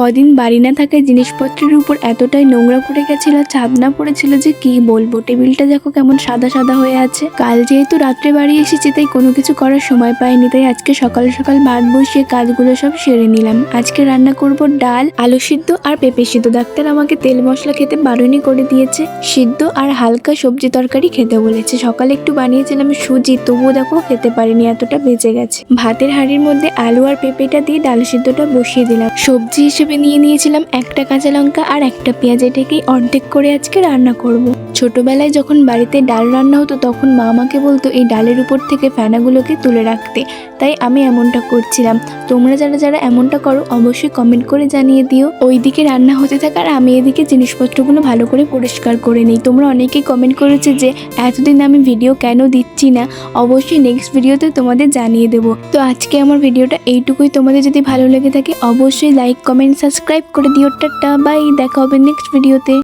কদিন বাড়ি না থাকায় জিনিসপত্রের উপর এতটাই নোংরা পড়ে গেছিল, চাঁদনা পড়েছিল যে কি বলব? টেবিলটা দেখো কেমন সাদা সাদা হয়ে আছে। কাল যেহেতু রাত্রে বাড়ি এসেছি, তাই কোনো কিছু করার সময় পাইনি, তাই আজকে সকাল সকাল ভাত বসিয়ে কাজগুলো সব সেরে নিলাম। আজকে রান্না করব ডাল, আলু সিদ্ধ আর পেঁপে সিদ্ধ। ডাক্তার আমাকে তেল মশলা খেতে বারণই করে দিয়েছে। সিদ্ধ আর হালকা সবজি তরকারি খেতে বলেছে। সকালে একটু বানিয়েছিলাম সুজি, তবুও দেখো খেতে পারিনি, এতটা বেঁচে গেছে। ভাতের হাঁড়ির মধ্যে আলু আর পেঁপেটা দিয়ে ডাল সিদ্ধটা বসিয়ে দিলাম। সবজি হিসেবে নিয়ে নিয়েছিলাম একটা কাঁচা লঙ্কা আর একটা পেঁয়াজ এটাকেই অর্ধেক করে আজকে রান্না করব। ছোটবেলায় যখন বাড়িতে ডাল রান্না হতো, তখন মা আমাকে বলতো এই ডালের উপর থেকে ফেনাগুলোকে তুলে রাখতে। তাই আমি এমনটা করছিলাম। তোমরা যারা যারা এমনটা করো, অবশ্যই কমেন্ট করে জানিয়ে দিও। ওইদিকে রান্না হতে থাকে আর আমি এদিকে জিনিসপত্রগুলো ভালো করে পরিষ্কার করে নিই। তোমরা অনেকেই কমেন্ট করেছে যে, এতদিন আমি ভিডিও কেন দিচ্ছি না? অবশ্যই নেক্সট ভিডিওতে তোমাদের জানিয়ে দেবো। তো আজকে আমার ভিডিওটা এইটুকুই। তোমাদের যদি ভালো লেগে থাকে, অবশ্যই লাইক কমেন্ট সাবস্ক্রাইব করে দিও। টাটা বাই দেখা হবে নেক্সট ভিডিওতে